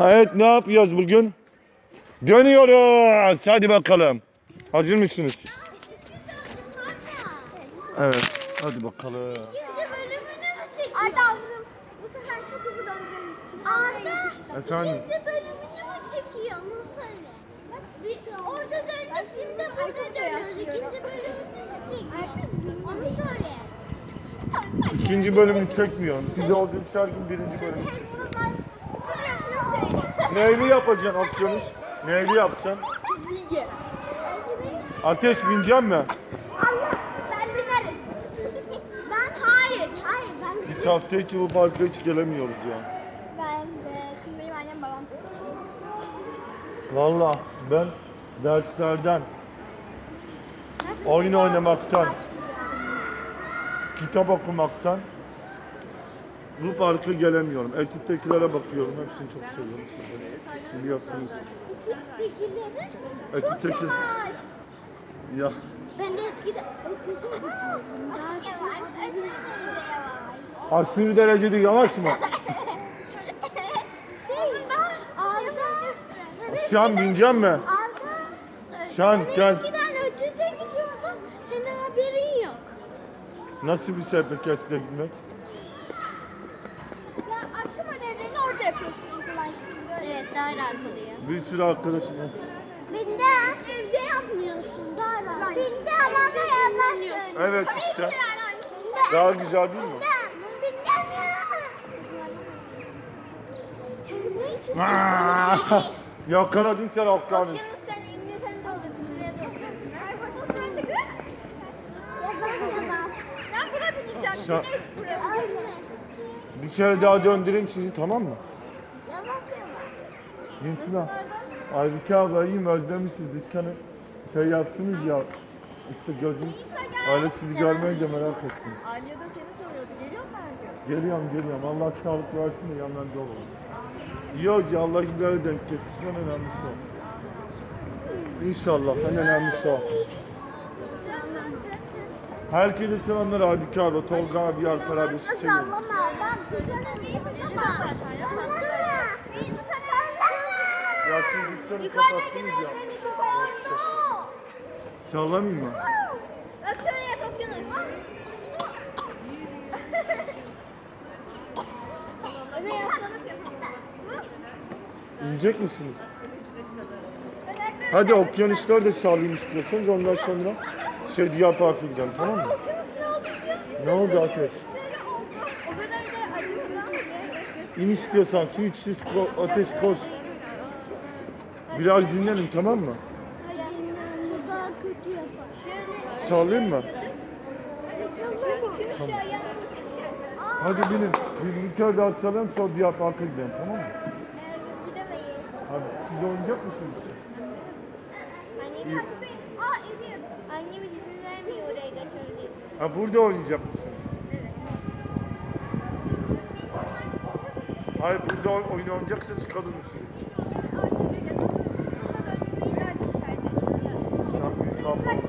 Evet ne yapıyoruz bugün? Dönüyoruz. Hadi bakalım. Hazır mısınız? Evet. Hadi bakalım. Arda abim bu sefer çok hızlı döndüğümüz için yapıştım. Efendim? İkinci bölümünü mü çekiyor onu söyle. Orada döndük şimdi burada dönüyoruz. İkinci bölümünü mü çekiyor? Onu söyle. İkinci bölümünü çekmiyorum. Size o şarkının birinci bölümünü çekiyorum. Neyli yapacaksın okyanus? Neyli yapacaksın? Ateş bineceğim mi? Allah ben binerim. Ben hayır hayır ben Biz hafta içi bu parka hiç gelemiyoruz ya. Ben de çünkü benim annem babam. Valla ben derslerden, oyun oynamaktan, kitap okumaktan bu parka gelemiyorum. Ekiptekilere bakıyorum. Hepsini çok seviyorum sizi. Biliyorsunuz. Yavaş. Ya Ben de eskiden yavaş, aşırı derecede yavaş mı? Şey. Şan bineceğim mi? Şan, gel. Nasıl bir şey peki gitmek? Ya akşam ödevlerini orada yapıyorsun ilgilen Evet daha rahat oluyor. Bir sürü arkadaşım var. Binde evde yapmıyorsun daha rahat. Binde ama da yapmıyorsun. Evet işte. Daha güzel değil mi? Yakaladın sen okyanus. Sen İngiltere'de olursun. Şuraya doğru. Ay başım döndü kız. Ben buna bineceğim. Güneş burası. Bir kere daha döndüreyim sizi tamam mı? Cinsine. Aybüke abla iyiyim özlemişiz dükkanı. Şey yaptınız ya. İşte gözüm. Öyle sizi görmeyi de merak ettim. Alya da seni soruyordu. Geliyor mu her gün? Geliyorum geliyorum. Allah sağlık versin de yanlarında olalım. İyi hoca Allah gideri denk getirsin en önemlisi o. İnşallah en önemlisi o. Herkese selamlar Aybüke abla, Tolga abi, Alper abi sizi seviyorum. Ben sizden değilim ama. Siz dükkanı kapattınız ya. Sallamayayım mı? Bak şöyle yap okyanus. Öyle yaslanıp yapalım. İnecek misiniz? Hadi okyanusları da sağlayayım istiyorsanız ondan sonra şey Diyar Park'a gidelim tamam mı? Ne oldu Ateş? İn istiyorsan su iç, ateş koş. Biraz dinlenin tamam mı? Bu daha kötü yapar. Sallayayım mı? Tamam. Hadi binin. Biz bir kere daha sallayalım sonra Diyar Park'a gidelim tamam mı? Biz gidemeyiz. Hadi siz oynayacak mısınız? Annem takip et. Aa eriyor. Annem izin vermiyor oraya götürdüğüm. Ha burada oynayacak mısınız? Hayır burada oy- oyun oynayacaksanız kalın mısınız? An büyük kavga oldu.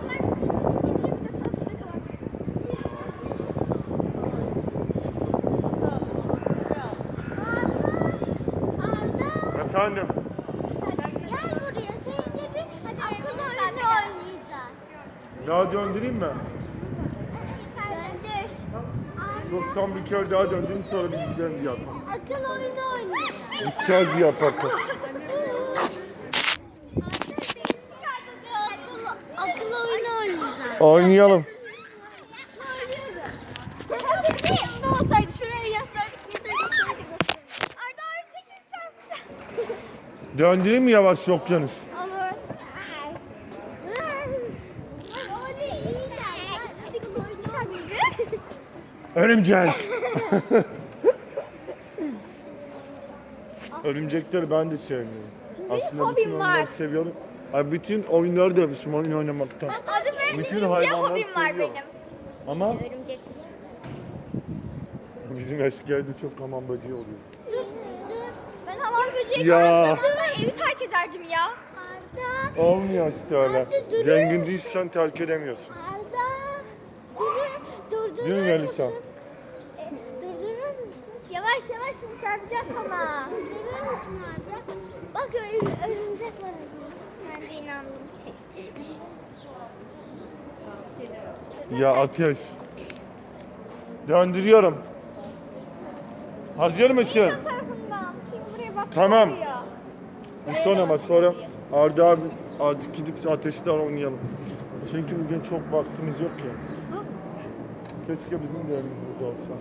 Efendim? Gel buraya. Seninle bir oyunu oynayacağız. Daha döndüreyim mi? Döndür. Yok son bir kere daha döndüreyim sonra biz gidelim diye Akıl oyunu oynayacağız. Gideceğiz diye Park'a. Akıl oyunu oynayacağız. Oynayalım. Olsaydı şuraya çekil çarpacağım. Döndüreyim mi yavaş okyanus? Örümcek. Örümcekleri ben de sevmiyorum. Aslında hobim bütün oyunları var. seviyorum. Ay bütün oyunları demişim oyun oynamaktan. Adı benim Bütün örümcek hayvanları hobim var seviyorum. benim. Ama Örümcek. bizim eski evde çok hamam böceği oluyor. Dur dur. Ben hamam böceği Ya. görsem evi terk ederdim ya. Arda. Olmuyor işte öyle. Zengin değilsen terk edemiyorsun. Arda. Değil mi Melisa? durdurur musun? Yavaş yavaş şimdi çarpacağız sana. Durdurur musun Arda? Çünkü ör- örümcek var. Ben de inandım. Ya ateş. Döndürüyorum. Hazır mısın? tarafından. Buraya. Tamam. Bir sonra ama sonra Arda abi azıcık gidip ateşler oynayalım. Çünkü bugün çok vaktimiz yok ya. Keşke bizim de burada olsa.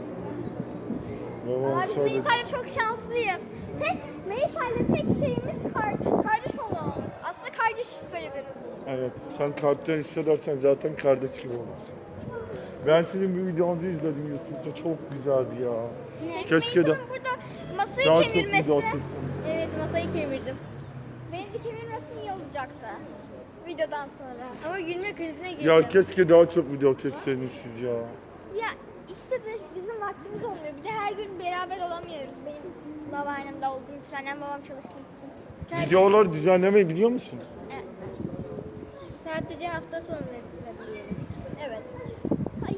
Baba Abi şöyle... Melisa'yla çok şanslıyız. Tek Melisa'yla tek şeyimiz kardeş, kardeş olmamız. Aslında kardeş sayılırız. Evet, sen kalpten hissedersen zaten kardeş gibi olursun. Ben sizin bir videonuzu izledim YouTube'da, çok güzeldi ya. Keşke de burada masayı daha çok kemirmesi. video çeksem. Evet masayı kemirdim. Beni de kemirmesi iyi olacaktı. Videodan sonra. Ama gülme krizine gireceğim. Ya keşke daha çok video çekseniz siz ya. Ya işte biz- bizim vaktimiz olmuyor. Bir de her gün beraber olamıyoruz. Benim babaannemde olduğum için, annem babam çalıştığı için. Sadece- Videoları düzenlemeyi biliyor musun? Evet. Sadece hafta sonları tutabiliyoruz. Evet.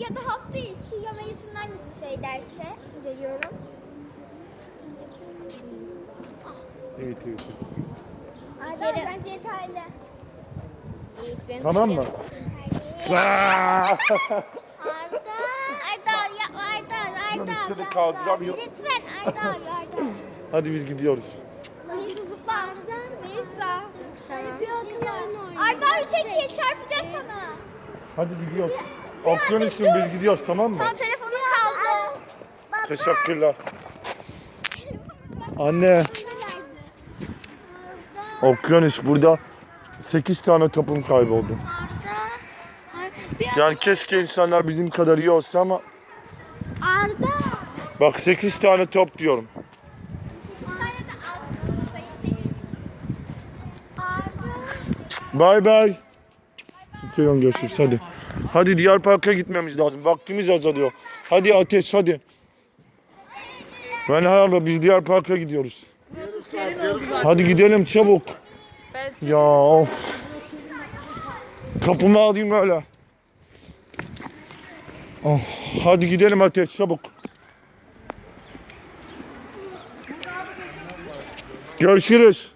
Ya da hafta içi ya Mayıs'ın hangisi şey derse veriyorum. Evet, evet. Arda bence yeterli. Tamam mı? Arda. Üstüne Arda, kaldıramıyorum. Lütfen Arda Arda. Hadi biz gidiyoruz. Melisa zıpla. Arda Melisa. Tamam. Arda bir çekiye çarpacağız sana. Hadi gidiyoruz. Okyanus'un biz gidiyoruz tamam mı? Tam telefonum kaldı. Teşekkürler. Anne, okyanus burada 8 tane topum kayboldu. Yani keşke insanlar bizim kadar iyi olsa ama. Bak 8 tane top diyorum. Bay bay. Selam görüşürüz hadi. Hadi diğer parka gitmemiz lazım. Vaktimiz azalıyor. Hadi ateş hadi. Ben hayırlı biz diğer parka gidiyoruz. Hadi gidelim çabuk. Ya of. Kapımı alayım öyle. Oh, hadi gidelim ateş çabuk. Görüşürüz.